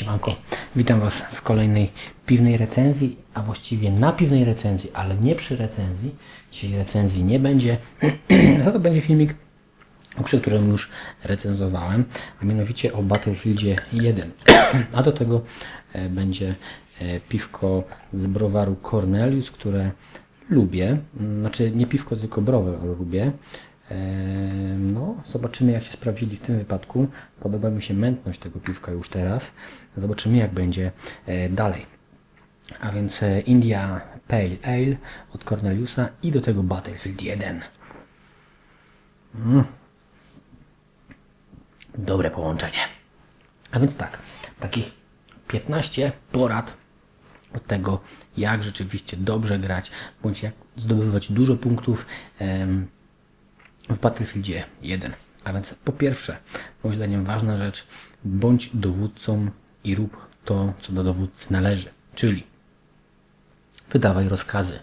Siemanko, witam Was w kolejnej piwnej recenzji, a właściwie na piwnej recenzji, ale nie przy recenzji. Dzisiaj recenzji nie będzie, za to będzie filmik, przy którym już recenzowałem, a mianowicie o Battlefieldzie 1. A do tego e, będzie e, piwko z browaru Cornelius, które lubię. Znaczy nie piwko, tylko browar lubię. No, zobaczymy jak się sprawdzili w tym wypadku. Podoba mi się mętność tego piwka już teraz. Zobaczymy jak będzie e, dalej. A więc e, India Pale Ale od Corneliusa i do tego Battlefield 1. Mm. Dobre połączenie. A więc tak, takich 15 porad od tego, jak rzeczywiście dobrze grać, bądź jak zdobywać dużo punktów w Battlefieldzie 1. A więc po pierwsze, moim zdaniem ważna rzecz, bądź dowódcą i rób to, co do dowódcy należy. Czyli wydawaj rozkazy.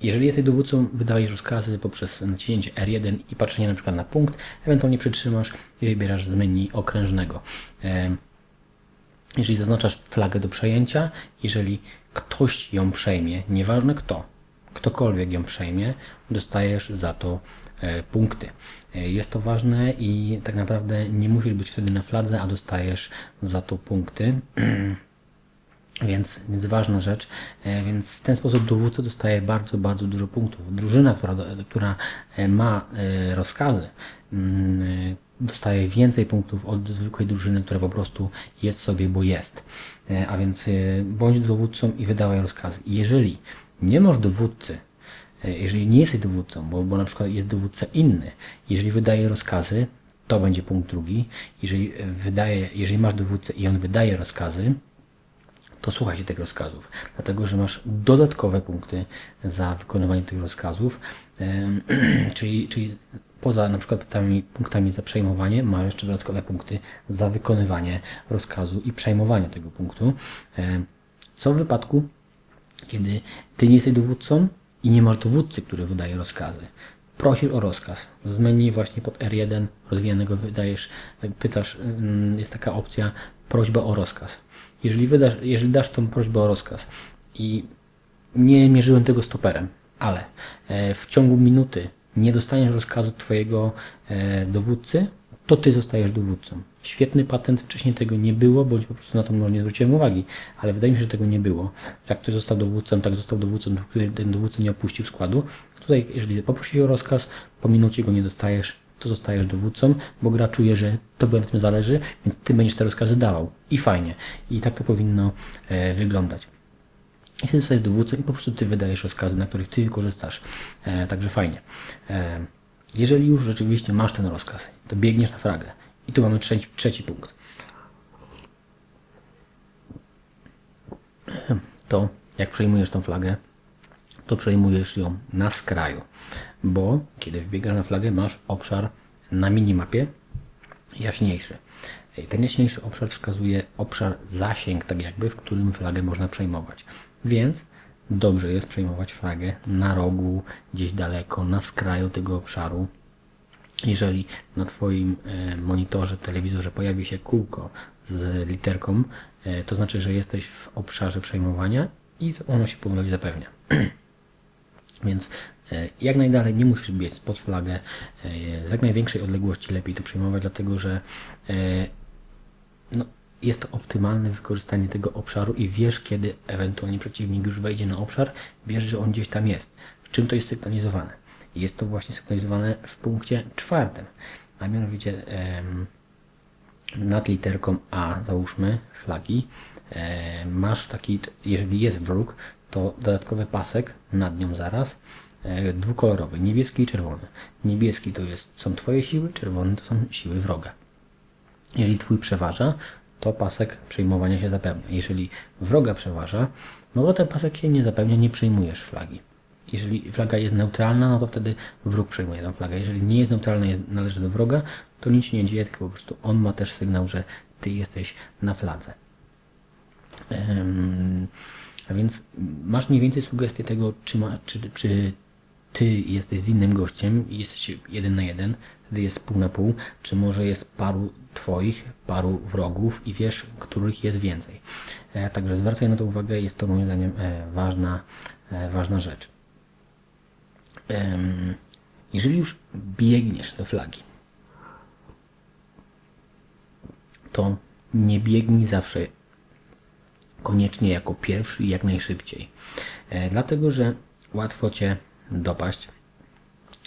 Jeżeli jesteś dowódcą, wydajesz rozkazy poprzez naciśnięcie R1 i patrzenie na przykład na punkt, ewentualnie przytrzymasz i wybierasz z menu okrężnego. Jeżeli zaznaczasz flagę do przejęcia, jeżeli ktoś ją przejmie, nieważne kto, ktokolwiek ją przejmie, dostajesz za to e, punkty. E, Jest to ważne i tak naprawdę nie musisz być wtedy na fladze, a dostajesz za to punkty. Więc, więc ważna rzecz. E, Więc w ten sposób dowódca dostaje bardzo, bardzo dużo punktów. Drużyna, która, która ma rozkazy, mm, dostaje więcej punktów od zwykłej drużyny, która po prostu jest sobie, bo jest. A więc bądź dowódcą i wydawaj rozkazy. Jeżeli nie masz dowódcy, e, jeżeli nie jesteś dowódcą, bo, bo na przykład jest dowódca inny, jeżeli wydaje rozkazy, to będzie punkt drugi. Jeżeli, wydaje, jeżeli masz dowódcę i on wydaje rozkazy, to słuchaj się tych rozkazów, dlatego że masz dodatkowe punkty za wykonywanie tych rozkazów, czyli, czyli poza na przykład punktami, punktami za przejmowanie, masz jeszcze dodatkowe punkty za wykonywanie rozkazu i przejmowanie tego punktu. Co w wypadku, kiedy ty nie jesteś dowódcą i nie masz dowódcy, który wydaje rozkazy? Prosisz o rozkaz. Z menu właśnie pod R1 rozwijanego wydajesz, pytasz, mm, jest taka opcja prośba o rozkaz. Jeżeli, wydasz, jeżeli dasz tą prośbę o rozkaz i nie mierzyłem tego stoperem, ale e, w ciągu minuty nie dostaniesz rozkazu Twojego e, dowódcy, to Ty zostajesz dowódcą. Świetny patent, wcześniej tego nie było, bądź po prostu na to może nie zwróciłem uwagi, ale wydaje mi się, że tego nie było. Jak ktoś został dowódcą, tak został dowódcą, który ten dowódca nie opuścił składu. Tutaj, jeżeli poprosisz o rozkaz, po minucie go nie dostajesz, to zostajesz dowódcą, bo gra czuje, że tobie na tym zależy, więc ty będziesz te rozkazy dawał. I fajnie. I tak to powinno e, wyglądać. I ty zostajesz dowódcą i po prostu ty wydajesz rozkazy, na których ty korzystasz. E, także fajnie. E, jeżeli już rzeczywiście masz ten rozkaz, to biegniesz na flagę. I tu mamy trzeci, trzeci punkt. To jak przejmujesz tą flagę, to przejmujesz ją na skraju, bo kiedy wbiegasz na flagę, masz obszar na minimapie jaśniejszy. I Ten jaśniejszy obszar wskazuje obszar zasięg, tak jakby, w którym flagę można przejmować. Więc dobrze jest przejmować flagę na rogu, gdzieś daleko, na skraju tego obszaru. Jeżeli na Twoim e, monitorze, telewizorze pojawi się kółko z literką, e, to znaczy, że jesteś w obszarze przejmowania i ono się powoli zapewnia. Więc e, jak najdalej nie musisz biec pod flagę. Z jak największej odległości lepiej to przejmować, dlatego że no, jest to optymalne wykorzystanie tego obszaru i wiesz, kiedy ewentualnie przeciwnik już wejdzie na obszar, wiesz, że on gdzieś tam jest. Czym to jest sygnalizowane? Jest to właśnie sygnalizowane w punkcie czwartym, a mianowicie nad literką A, załóżmy, flagi, e, masz taki, jeżeli jest wróg, to dodatkowy pasek nad nią zaraz, e, dwukolorowy, niebieski i czerwony. Niebieski to jest, są Twoje siły, czerwony to są siły wroga. Jeżeli Twój przeważa, to pasek przejmowania się zapełnia. Jeżeli wroga przeważa, no to ten pasek się nie zapełnia, nie przejmujesz flagi. Jeżeli flaga jest neutralna, no to wtedy wróg przejmuje tę flagę. Jeżeli nie jest neutralna, należy do wroga, to nic nie dzieje, tylko po prostu on ma też sygnał, że Ty jesteś na fladze. Em, a więc masz mniej więcej sugestię tego, czy, ma, czy, czy ty jesteś z innym gościem i jesteś jeden na jeden, jest pół na pół, czy może jest paru twoich, paru wrogów i wiesz, których jest więcej. E, także zwracaj na to uwagę, jest to moim zdaniem e, ważna, e, ważna rzecz. Jeżeli już biegniesz do flagi, to nie biegnij zawsze koniecznie jako pierwszy i jak najszybciej. Dlatego, że łatwo Cię dopaść.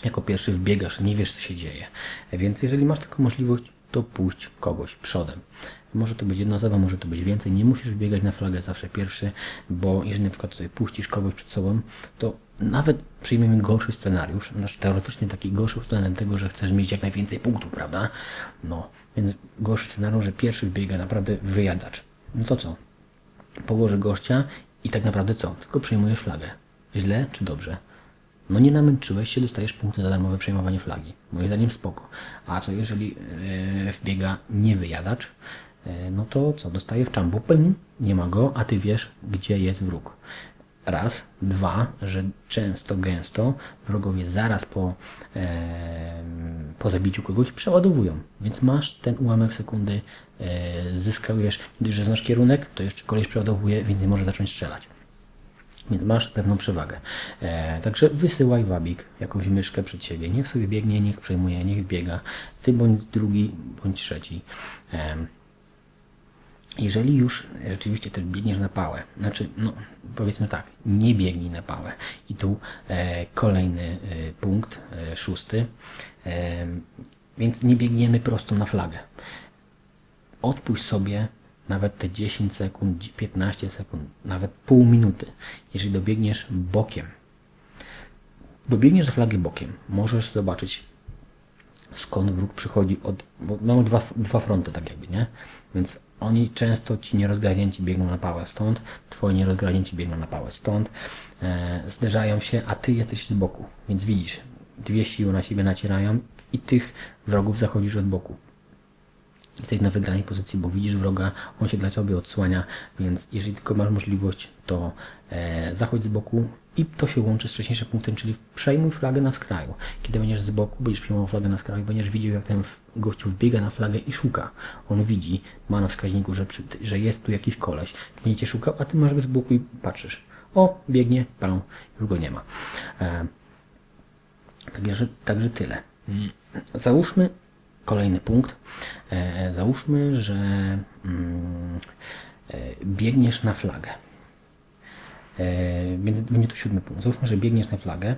Jako pierwszy wbiegasz, nie wiesz co się dzieje. Więc jeżeli masz taką możliwość, to puść kogoś przodem. Może to być jedna osoba, może to być więcej. Nie musisz biegać na flagę zawsze pierwszy, bo jeżeli na przykład sobie puścisz kogoś przed sobą, to nawet przyjmiemy gorszy scenariusz, znaczy teoretycznie taki gorszy względem tego, że chcesz mieć jak najwięcej punktów, prawda? No, więc gorszy scenariusz, że pierwszy wbiega naprawdę wyjadacz. No to co? Położy gościa i tak naprawdę co? Tylko przejmujesz flagę. Źle czy dobrze? No nie namęczyłeś się, dostajesz punkty za darmowe przejmowanie flagi. Moim zdaniem spoko. A co jeżeli e, wbiega niewyjadacz? E, no to co? Dostaje w czambu, pym, nie ma go, a ty wiesz, gdzie jest wróg. Raz. Dwa, że często, gęsto wrogowie zaraz po, e, po zabiciu kogoś przeładowują. Więc masz ten ułamek sekundy, e, zyskujesz, gdyż znasz kierunek, to jeszcze koleś przeładowuje, więc nie może zacząć strzelać. Więc masz pewną przewagę. E, także wysyłaj wabik, jakąś myszkę przed siebie. Niech sobie biegnie, niech przejmuje, niech biega. Ty bądź drugi, bądź trzeci. E, jeżeli już rzeczywiście też biegniesz na pałę, znaczy, no powiedzmy tak, nie biegnij na pałę. I tu e, kolejny e, punkt, e, szósty. E, więc nie biegniemy prosto na flagę. Odpuść sobie nawet te 10 sekund, 15 sekund, nawet pół minuty, jeżeli dobiegniesz bokiem. Dobiegniesz do flagi bokiem, możesz zobaczyć skąd wróg przychodzi od, bo mamy dwa, dwa fronty tak jakby, nie? Więc oni często ci nierozgarnięci biegną na pałę stąd, twoi nierozgarnięci biegną na pałę stąd, e, zderzają się, a ty jesteś z boku, więc widzisz, dwie siły na siebie nacierają i tych wrogów zachodzisz od boku. Jesteś na wygranej pozycji, bo widzisz wroga, on się dla ciebie odsłania, więc jeżeli tylko masz możliwość, to e, zachodź z boku i to się łączy z wcześniejszym punktem, czyli przejmuj flagę na skraju. Kiedy będziesz z boku, będziesz przejmował flagę na skraju, będziesz widział, jak ten gościu wbiega na flagę i szuka. On widzi, ma na wskaźniku, że, przy, że jest tu jakiś koleś. Będzie cię szukał, a ty masz go z boku i patrzysz. O, biegnie, pan, już go nie ma. E, Także, także tyle. Mm. Załóżmy kolejny punkt. E, załóżmy, że mm, e, biegniesz na flagę. E, będzie, to siódmy punkt. Załóżmy, że biegniesz na flagę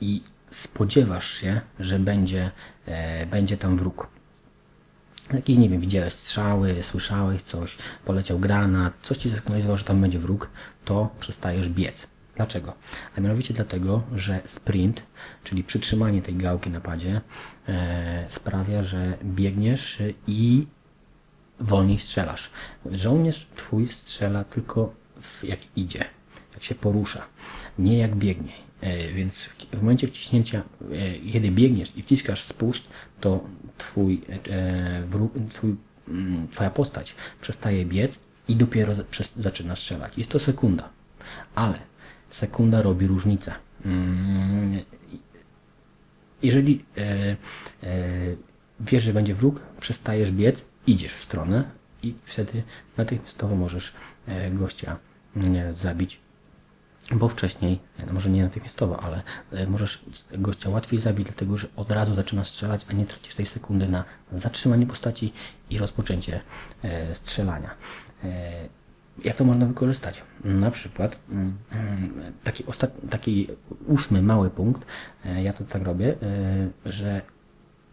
i spodziewasz się, że będzie, będzie tam wróg. Jakiś, nie wiem, widziałeś strzały, słyszałeś coś, poleciał granat, coś ci zasygnalizowało, że tam będzie wróg, to przestajesz biec. Dlaczego? A mianowicie dlatego, że sprint, czyli przytrzymanie tej gałki na padzie, e, sprawia, że biegniesz i wolniej strzelasz. Żołnierz twój strzela tylko w, jak idzie, jak się porusza, nie jak biegnie. E, Więc w, w momencie wciśnięcia, e, kiedy biegniesz i wciskasz spust, to twój, e, wróg, twój, mm, twoja postać przestaje biec i dopiero zaczyna strzelać. Jest to sekunda, ale sekunda robi różnicę. Mm, jeżeli e, e, wiesz, że będzie wróg, przestajesz biec, idziesz w stronę i wtedy natychmiastowo możesz e, gościa mm, zabić. Bo wcześniej, no może nie natychmiastowo, ale możesz gościa łatwiej zabić, dlatego że od razu zaczynasz strzelać, a nie tracisz tej sekundy na zatrzymanie postaci i rozpoczęcie strzelania. Jak to można wykorzystać? Na przykład mm, mm, taki, ostat... taki ósmy mały punkt, e, ja to tak robię, e, że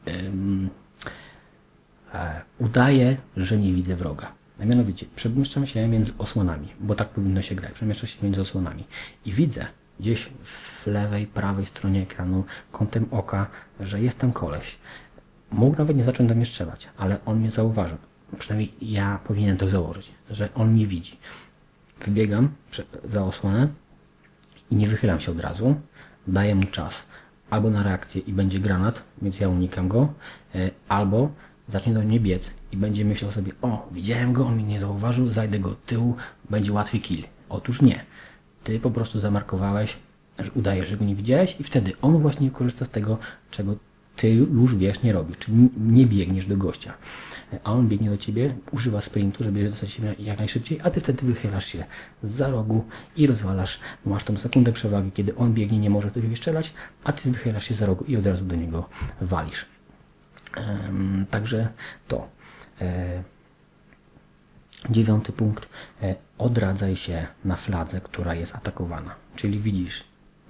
e, udaję, że nie widzę wroga. A mianowicie przemieszczam się między osłonami, bo tak powinno się grać. Przemieszczam się między osłonami i widzę gdzieś w lewej, prawej stronie ekranu, kątem oka, że jest tam koleś. Mógł nawet nie zacząć do mnie strzelać, ale on mnie zauważył. Przynajmniej ja powinienem to założyć, że on mnie widzi. Wbiegam prze- za osłonę i nie wychylam się od razu. Daję mu czas albo na reakcję i będzie granat, więc ja unikam go, e, albo zacznie do mnie biec i będzie myślał sobie, o, widziałem go, on mnie nie zauważył, zajdę go tyłu, będzie łatwy kill. Otóż nie. Ty po prostu zamarkowałeś że udajesz, że go nie widziałeś i wtedy on właśnie korzysta z tego, czego ty już wiesz, nie robisz, czyli nie biegniesz do gościa, a on biegnie do ciebie, używa sprintu, żeby dostać się jak najszybciej, a ty wtedy wychylasz się za rogu i rozwalasz, masz tą sekundę przewagi, kiedy on biegnie, nie może do ciebie strzelać, a ty wychylasz się za rogu i od razu do niego walisz. Także to. E, dziewiąty punkt. E, odradzaj się na fladze, która jest atakowana. Czyli widzisz,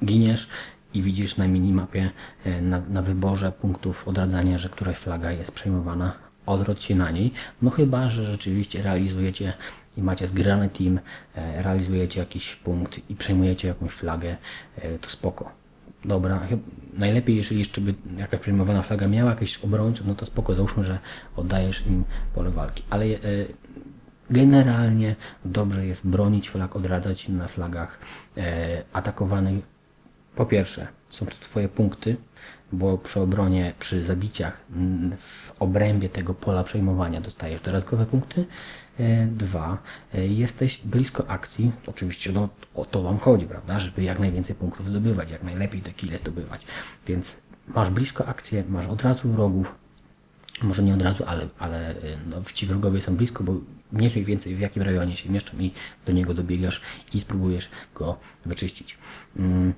giniesz i widzisz na minimapie, e, na, na wyborze punktów odradzania, że któraś flaga jest przejmowana, odwróć się na niej. No chyba, że rzeczywiście realizujecie i macie zgrany team, e, realizujecie jakiś punkt i przejmujecie jakąś flagę, e, to spoko. Dobra, najlepiej jeżeli jeszcze by jakaś przejmowana flaga miała jakichś obrońców, no to spoko, załóżmy, że oddajesz im pole walki. Ale generalnie dobrze jest bronić flag, odradzać na flagach atakowanych po pierwsze, są to Twoje punkty, bo przy obronie, przy zabiciach w obrębie tego pola przejmowania dostajesz dodatkowe punkty. E, dwa, e, jesteś blisko akcji, oczywiście no, o to Wam chodzi, prawda, żeby jak najwięcej punktów zdobywać, jak najlepiej te kile zdobywać, więc masz blisko akcję, masz od razu wrogów, może nie od razu, ale, ale e, no, ci wrogowie są blisko, bo mniej więcej w jakim rejonie się mieszczą i do niego dobiegasz i spróbujesz go wyczyścić. Mm.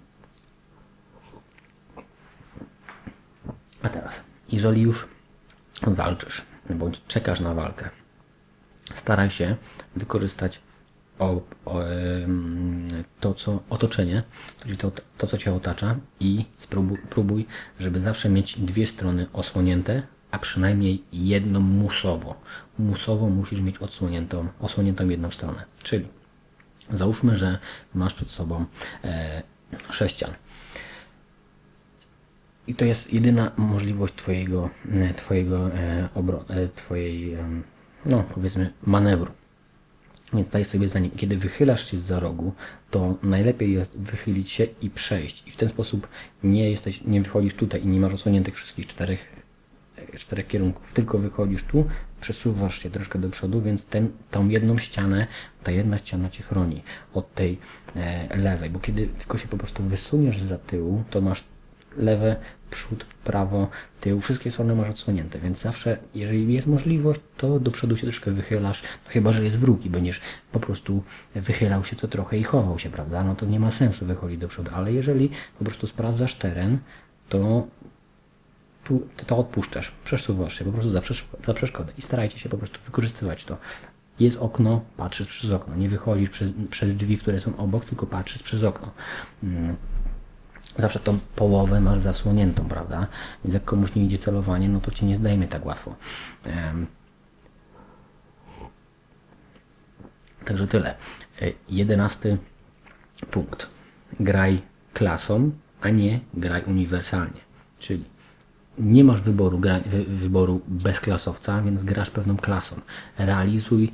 A teraz, jeżeli już walczysz, bądź czekasz na walkę, staraj się wykorzystać o, o, to, co otoczenie, to, to, co Cię otacza i spróbuj, próbuj, żeby zawsze mieć dwie strony osłonięte, a przynajmniej jedną musowo. Musowo musisz mieć odsłoniętą, osłoniętą jedną stronę. Czyli załóżmy, że masz przed sobą e, sześcian i to jest jedyna możliwość Twojego, e, twojego e, obro, e, Twojej, no powiedzmy, manewru. Więc daj sobie zdanie, kiedy wychylasz się za rogu, to najlepiej jest wychylić się i przejść. I w ten sposób nie jesteś, nie wychodzisz tutaj i nie masz osłoniętych wszystkich czterech, czterech kierunków, tylko wychodzisz tu, przesuwasz się troszkę do przodu, więc ten, tą jedną ścianę, ta jedna ściana Cię chroni od tej e, lewej, bo kiedy tylko się po prostu wysuniesz za tyłu, to masz lewe, przód, prawo, tył, wszystkie strony masz odsłonięte, więc zawsze, jeżeli jest możliwość, to do przodu się troszkę wychylasz, no chyba, że jest wróg i będziesz po prostu wychylał się co trochę i chował się, prawda, no to nie ma sensu wychodzić do przodu, ale jeżeli po prostu sprawdzasz teren, to tu, to odpuszczasz, przesuwasz się po prostu za, za przeszkodę i starajcie się po prostu wykorzystywać to. Jest okno, patrzysz przez okno, nie wychodzisz przez, przez drzwi, które są obok, tylko patrzysz przez okno. Zawsze tą połowę masz zasłoniętą, prawda? Więc jak komuś nie idzie celowanie, no to cię nie zdejmie tak łatwo. Także tyle. E, jedenasty punkt. Graj klasą, a nie graj uniwersalnie. Czyli nie masz wyboru, gra, wy, wyboru bez klasowca, więc grasz pewną klasą. Realizuj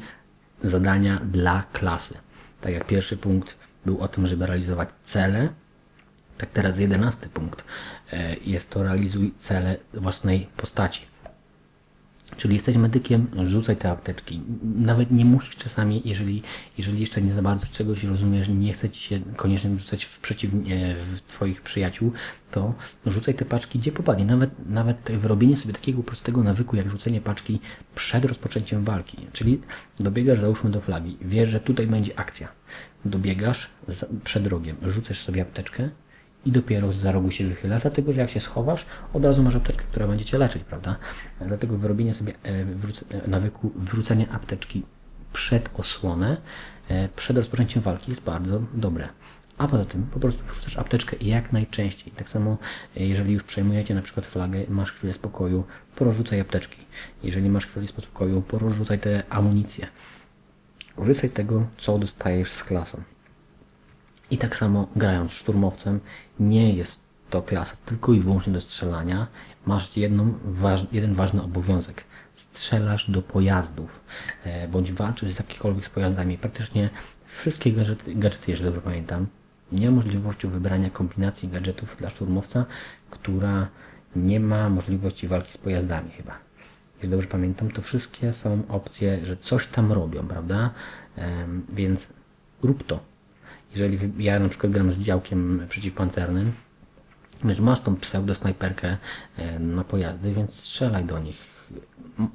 zadania dla klasy. Tak jak pierwszy punkt był o tym, żeby realizować cele, tak teraz jedenasty punkt. E, jest to realizuj cele własnej postaci. Czyli jesteś medykiem, rzucaj te apteczki. Nawet nie musisz czasami, jeżeli, jeżeli jeszcze nie za bardzo czegoś rozumiesz, nie chce ci się koniecznie rzucać w, przeciw, w Twoich przyjaciół, to rzucaj te paczki gdzie popadnie. Nawet, nawet wyrobienie sobie takiego prostego nawyku, jak rzucenie paczki przed rozpoczęciem walki. Czyli dobiegasz, załóżmy do flagi, wiesz, że tutaj będzie akcja. Dobiegasz przed rogiem, rzucasz sobie apteczkę, i dopiero za rogu się wychyla, dlatego że jak się schowasz, od razu masz apteczkę, która będzie cię leczyć, prawda? Dlatego wyrobienie sobie e, e, nawyku wrzucenia apteczki przed osłonę, e, przed rozpoczęciem walki jest bardzo dobre. A poza tym po prostu wrzucasz apteczkę jak najczęściej. Tak samo jeżeli już przejmujecie na przykład flagę, masz chwilę spokoju, porozrzucaj apteczki. Jeżeli masz chwilę spokoju, porozrzucaj te amunicje. Korzystaj z tego, co dostajesz z klasą. I tak samo grając szturmowcem, nie jest to klasa tylko i wyłącznie do strzelania. Masz jedną, waż, jeden ważny obowiązek. Strzelasz do pojazdów, e, bądź walczysz z jakikolwiek z pojazdami. Praktycznie wszystkie gadżety, gadżety, jeżeli dobrze pamiętam, nie ma możliwości wybrania kombinacji gadżetów dla szturmowca, która nie ma możliwości walki z pojazdami chyba. Jeśli dobrze pamiętam, to wszystkie są opcje, że coś tam robią, prawda? Więc rób to jeżeli ja na przykład gram z działkiem przeciwpancernym, masz tą pseudo-snajperkę e, na pojazdy, więc strzelaj do nich.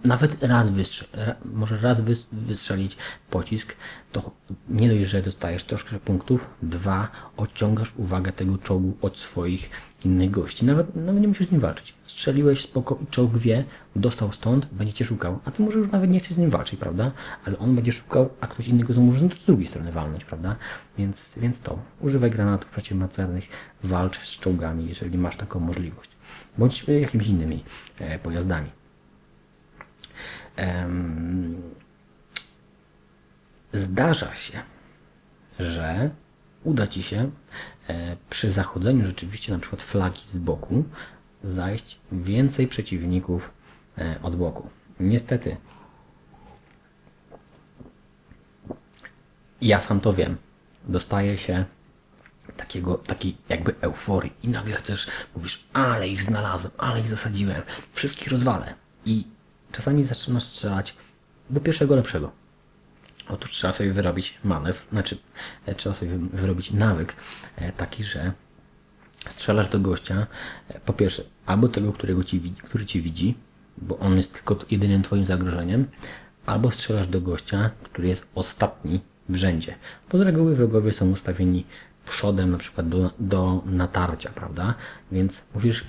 Nawet raz wystrzel, ra, może raz wys, wystrzelić pocisk, to nie dość, że dostajesz troszkę punktów, dwa, odciągasz uwagę tego czołgu od swoich innych gości. Nawet, nawet nie musisz z nim walczyć. Strzeliłeś spoko i czołg wie, dostał stąd, będzie cię szukał. A ty może już nawet nie chcesz z nim walczyć, prawda? Ale on będzie szukał, a ktoś inny go może z drugiej strony walnąć, prawda? Więc, więc to. Używaj granatów przeciwmacernych, walcz z czołgami, jeżeli masz taką możliwość. Bądź e, jakimiś innymi e, pojazdami. Zdarza się, że uda Ci się e, przy zachodzeniu rzeczywiście na przykład flagi z boku zajść więcej przeciwników e, od boku. Niestety, ja sam to wiem. Dostaje się takiego, takiej jakby euforii i nagle chcesz, mówisz, ale ich znalazłem, ale ich zasadziłem, wszystkich rozwalę. I czasami zaczynasz strzelać do pierwszego lepszego. Otóż trzeba sobie wyrobić manewr, znaczy e, trzeba sobie wy- wyrobić nawyk e, taki, że strzelasz do gościa, e, po pierwsze, albo tego, którego ci, który ci widzi, bo on jest tylko jedynym twoim zagrożeniem, albo strzelasz do gościa, który jest ostatni w rzędzie. Bo z reguły wrogowie są ustawieni przodem na przykład do, do natarcia, prawda? Więc musisz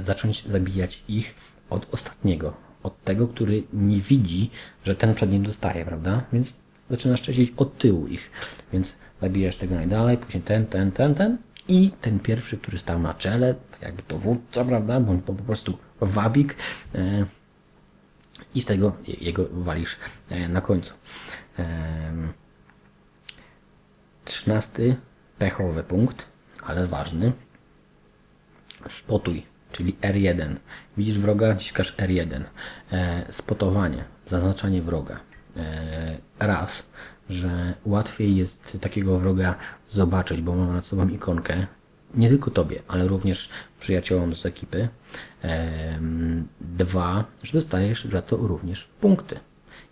zacząć zabijać ich od ostatniego, od tego, który nie widzi, że ten przed nim dostaje, prawda? Więc zaczynasz czyścić od tyłu ich. Więc zabijasz tego najdalej, później ten, ten, ten, ten i ten pierwszy, który stał na czele, tak jakby dowódca, prawda? Bądź po, prostu wabik e, i z tego je- jego walisz e, na końcu. Trzynasty pechowy punkt, ale ważny. Spotuj, czyli R1. Widzisz wroga, naciskasz R1. E, spotowanie, zaznaczanie wroga. E, raz, że łatwiej jest takiego wroga zobaczyć, bo mamy nad sobą ikonkę. Nie tylko tobie, ale również przyjaciołom z ekipy. Em, dwa, że dostajesz za to również punkty.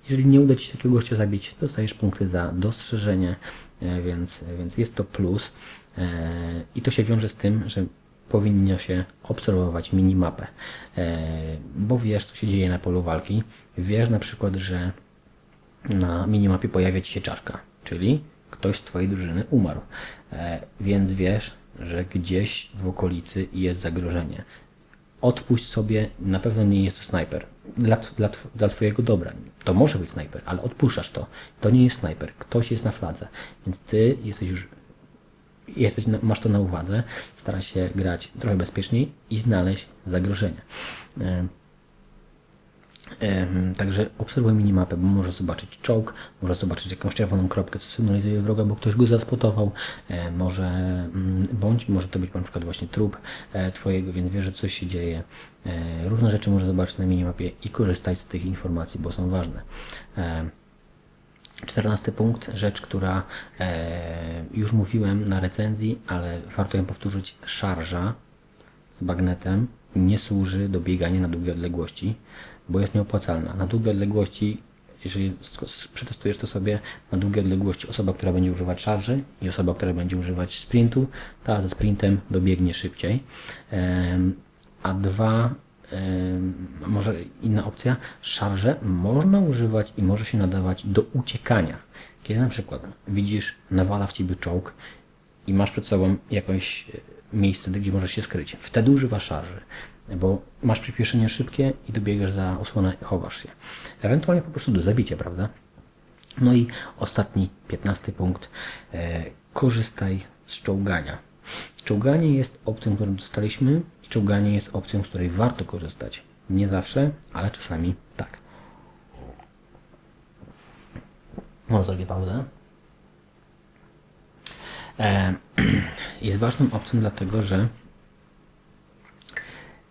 Jeżeli nie uda Ci się takiego gościa zabić, dostajesz punkty za dostrzeżenie, e, więc, więc jest to plus. E, I to się wiąże z tym, że powinno się obserwować minimapę, e, bo wiesz, co się dzieje na polu walki. Wiesz na przykład, że na minimapie pojawia Ci się czaszka, czyli ktoś z Twojej drużyny umarł. E, więc wiesz, że gdzieś w okolicy jest zagrożenie. Odpuść sobie, na pewno nie jest to snajper. Dla, dla, dla Twojego dobra. To może być snajper, ale odpuszczasz to. To nie jest snajper. Ktoś jest na fladze. Więc Ty jesteś już jesteś, masz to na uwadze, stara się grać trochę bezpieczniej i znaleźć zagrożenie. E, Em, Także obserwuj minimapę, bo możesz zobaczyć czołg, możesz zobaczyć jakąś czerwoną kropkę, co sygnalizuje wroga, bo ktoś go zaspotował, e, może, mm, bądź może to być na przykład właśnie trup e, twojego, więc wiesz, że coś się dzieje. E, Różne rzeczy możesz zobaczyć na minimapie i korzystać z tych informacji, bo są ważne. E, Czternasty punkt, rzecz, która e, już mówiłem na recenzji, ale warto ją powtórzyć. Szarża z bagnetem nie służy do biegania na długie odległości, bo jest nieopłacalna. Na długie odległości, jeżeli przetestujesz to sobie, na długie odległości osoba, która będzie używać szarży i osoba, która będzie używać sprintu, ta ze sprintem dobiegnie szybciej. A dwa, em, może inna opcja, szarże można używać i może się nadawać do uciekania. Kiedy na przykład widzisz, nawala w ciebie czołg i masz przed sobą jakieś e, miejsce, gdzie możesz się skryć. Wtedy używasz szarży, bo masz przyspieszenie szybkie i dobiegasz za osłonę i chowasz się. Ewentualnie po prostu do zabicia, prawda? No i ostatni, piętnasty punkt. E, korzystaj z czołgania. Czołganie jest opcją, którą dostaliśmy i czołganie jest opcją, z której warto korzystać. Nie zawsze, ale czasami tak. Może zrobię pauzę. E, jest ważną opcją dlatego, że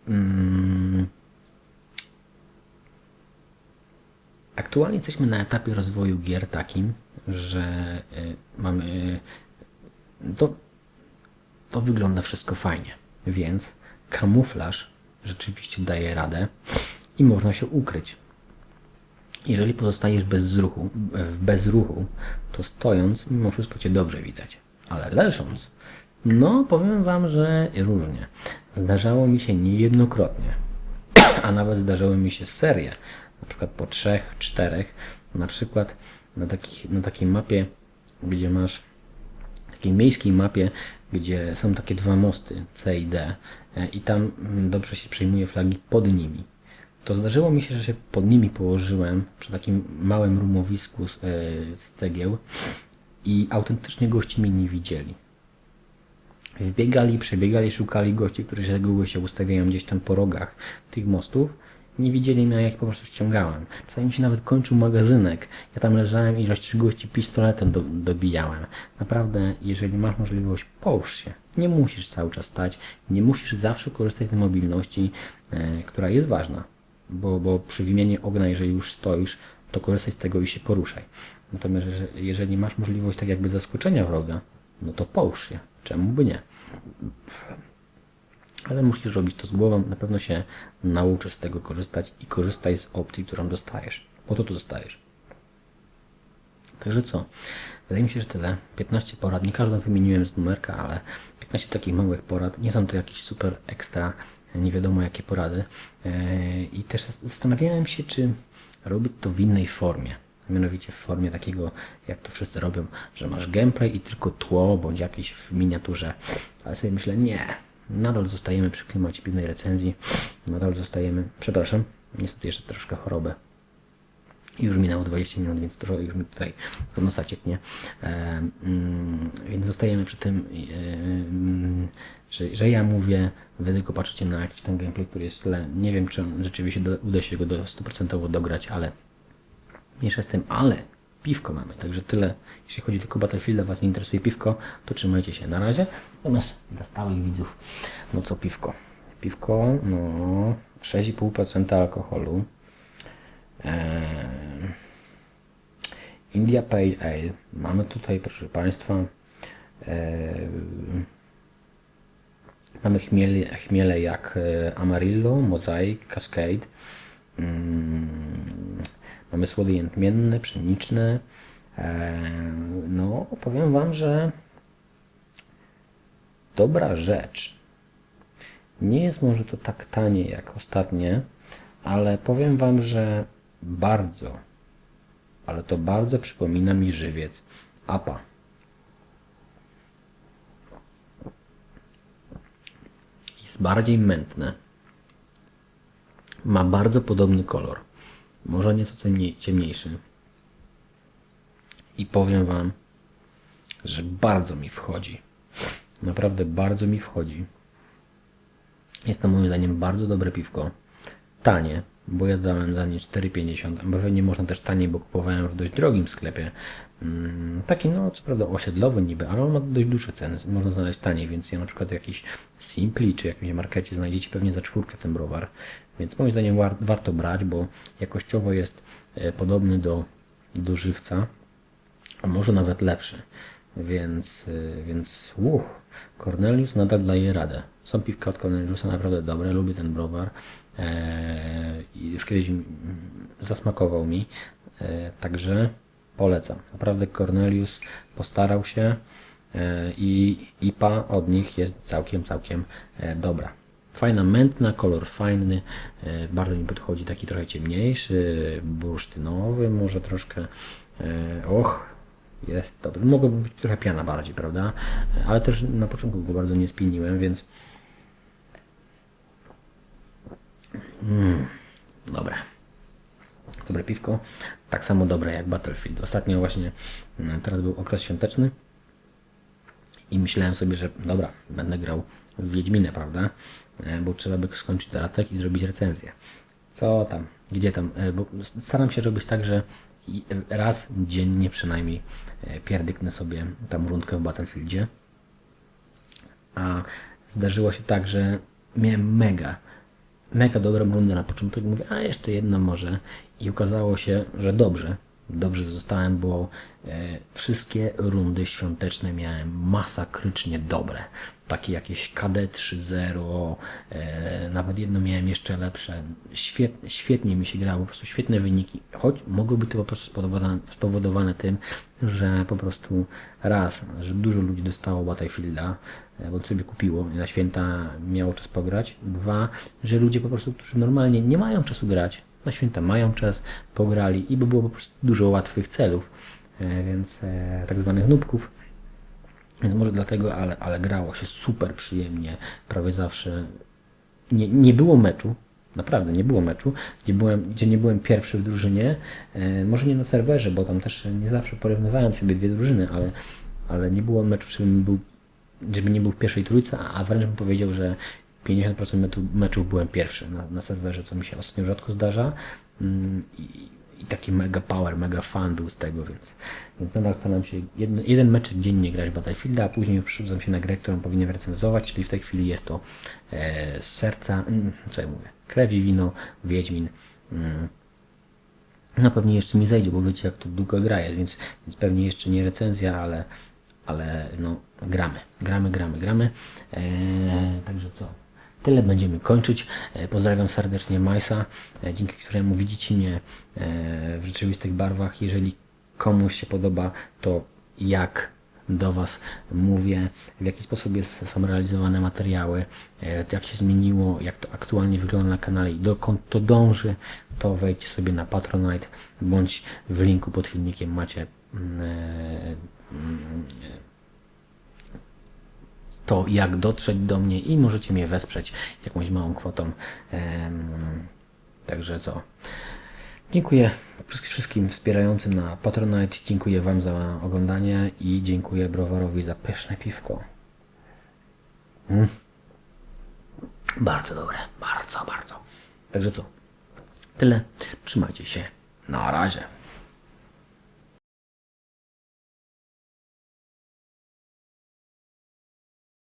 mm, aktualnie jesteśmy na etapie rozwoju gier takim, że y, mamy to, to wygląda wszystko fajnie, więc kamuflaż rzeczywiście daje radę i można się ukryć. Jeżeli pozostajesz bez ruchu, w bezruchu, to stojąc, mimo wszystko Cię dobrze widać. ale leżąc, no powiem Wam, że różnie. Zdarzało mi się niejednokrotnie, a nawet zdarzały mi się serie, na przykład po trzech, czterech, na przykład na, takich, na takiej mapie, gdzie masz takiej miejskiej mapie, gdzie są takie dwa mosty C i D e, i tam mm, dobrze się przyjmuje flagi pod nimi. To zdarzyło mi się, że się pod nimi położyłem przy takim małym rumowisku z, e, z cegieł i autentycznie gości mnie nie widzieli. Wbiegali, przebiegali, szukali gości, którzy z reguły się ustawiają gdzieś tam po rogach tych mostów. Nie widzieli mnie, jak po prostu ściągałem. Czasami mi się nawet kończył magazynek. Ja tam leżałem i gości pistoletem do, dobijałem. Naprawdę, jeżeli masz możliwość, połóż się. Nie musisz cały czas stać. Nie musisz zawsze korzystać z mobilności, e, która jest ważna. Bo, bo przy wymianie ognia, jeżeli już stoisz, to korzystaj z tego i się poruszaj. Natomiast jeżeli masz możliwość tak jakby zaskoczenia wroga, no to połóż się. Czemu by nie? Ale musisz robić to z głową, na pewno się nauczysz z tego korzystać i korzystaj z opcji, którą dostajesz. Po to tu dostajesz. Także co? Wydaje mi się, że tyle. 15 porad. Nie każdą wymieniłem z numerka, ale 15 takich małych porad. Nie są to jakieś super ekstra, nie wiadomo jakie porady. Eee, I też zastanawiałem się, czy robić to w innej formie. Mianowicie w formie takiego, jak to wszyscy robią, że masz gameplay i tylko tło, bądź jakieś w miniaturze. Ale sobie myślę, nie. Nadal zostajemy przy klimacie piwnej recenzji. Nadal zostajemy, przepraszam, niestety jeszcze troszkę chorobę. Już minęło 20 minut, więc trochę już mi tutaj do nosa cieknie. E, mm, więc zostajemy przy tym, e, mm, że, że ja mówię, wy tylko patrzycie na jakiś ten gameplay, który jest tle. Nie wiem, czy on rzeczywiście do, uda się go do 100% dograć, ale mniejsza z tym, ale piwko mamy, także tyle. Jeśli chodzi tylko o Battlefielda, Was nie interesuje piwko, to trzymajcie się na razie. Natomiast dla stałych widzów, no co piwko? Piwko, no 6,5% alkoholu. Eee, India Pale Ale. Mamy tutaj, proszę Państwa, eee, mamy chmiele, chmiele jak e, Amarillo, Mosaic, Cascade. Mm, mamy słody jętmienne, pszeniczne. Eee, no, powiem Wam, że dobra rzecz. Nie jest może to tak tanie jak ostatnie, ale powiem Wam, że bardzo, ale to bardzo przypomina mi żywiec APA. Jest bardziej mętne. Ma bardzo podobny kolor. Może nieco ciemniej- ciemniejszy. I powiem Wam, że bardzo mi wchodzi. Naprawdę bardzo mi wchodzi. Jest to moim zdaniem bardzo dobre piwko. Tanie, bo ja zdałem za nie 4,50, bo pewnie można też taniej, bo kupowałem w dość drogim sklepie. Mm, Taki, no co prawda osiedlowy niby, ale on ma dość duże ceny. Można znaleźć taniej, więc ja na przykład jakiś Simpli czy jakimś markecie znajdziecie pewnie za czwórkę ten browar. Więc moim zdaniem war, warto brać, bo jakościowo jest e, podobny do, do żywca, a może nawet lepszy. Więc, y, więc uch, Cornelius nadal daje radę. Są piwka od Corneliusa naprawdę dobre, lubię ten browar. Eee, I już kiedyś zasmakował mi, także polecam. Naprawdę Cornelius postarał się i IPA od nich jest całkiem, całkiem e, dobra. Fajna, mętna, kolor fajny, e, bardzo mi podchodzi taki trochę ciemniejszy, bursztynowy może troszkę. E, och, jest dobry. Mogłoby być trochę piana bardziej, prawda? E, Ale też na początku go bardzo nie spiniłem, więc Dobre. Dobre piwko. Tak samo dobre jak Battlefield. Ostatnio właśnie, mm, teraz był okres świąteczny i myślałem sobie, że dobra, będę grał w Wiedźminę, prawda? E, Bo trzeba by skończyć dodatek i zrobić recenzję. Co tam? Gdzie tam? E, Bo staram się robić tak, że i- raz dziennie przynajmniej e, pierdyknę sobie tam rundkę w Battlefieldzie. A zdarzyło się tak, że miałem mega, mega dobrą rundę na początku i mówię, a jeszcze jedno może. I okazało się, że dobrze, dobrze zostałem, bo e, wszystkie rundy świąteczne miałem masakrycznie dobre. Takie jakieś KD 3.0, e, nawet jedno miałem jeszcze lepsze. Świetnie, świetnie mi się grało, po prostu świetne wyniki, choć mogłoby to po prostu spowodowane, spowodowane tym, że po prostu raz, że dużo ludzi dostało Battlefielda, e, bo sobie kupiło i na święta miało czas pograć. Dwa, że ludzie po prostu, którzy normalnie nie mają czasu grać, na święta mają czas, pograli i by było po prostu dużo łatwych celów, e, więc e, tak zwanych nubków. Więc może dlatego, ale, ale grało się super przyjemnie, prawie zawsze. Nie, nie było meczu, naprawdę nie było meczu, gdzie, byłem, gdzie nie byłem pierwszy w drużynie. E, może nie na serwerze, bo tam też nie zawsze porównywałem sobie dwie drużyny, ale, ale nie było meczu, żebym był, żeby nie był w pierwszej trójce, a wręcz bym powiedział, że 50% meczu, meczów byłem pierwszy na, na serwerze, co mi się ostatnio rzadko zdarza. Mm, I, i taki mega power, mega fan był z tego, więc, więc nadal staram się jeden, jeden meczek dziennie grać Battlefielda, a później już się na grę, którą powinienem recenzować, czyli w tej chwili jest to e, z serca, mm, co ja mówię, krew i wino, Wiedźmin. Mm. No pewnie jeszcze mi zejdzie, bo wiecie jak to długo gra jest, więc, więc pewnie jeszcze nie recenzja, ale, ale no gramy, gramy, gramy, gramy. Eee, także co? Tyle będziemy kończyć. E, Pozdrawiam serdecznie Majsa, e, dzięki któremu widzicie mnie e, w rzeczywistych barwach. Jeżeli komuś się podoba, to jak do Was mówię, w jaki sposób jest, są realizowane materiały, jak się zmieniło, jak to aktualnie wygląda na kanale i dokąd to dąży, to wejdźcie sobie na Patronite, bądź w linku pod filmikiem macie mm, mm, to, jak dotrzeć do mnie i możecie mnie wesprzeć jakąś małą kwotą. Także co? Dziękuję wszystkim wspierającym na Patronite. Dziękuję Wam za oglądanie i dziękuję Browarowi za pyszne piwko. Mm. Bardzo dobre, bardzo, bardzo. Także co? Tyle. Trzymajcie się. Na razie.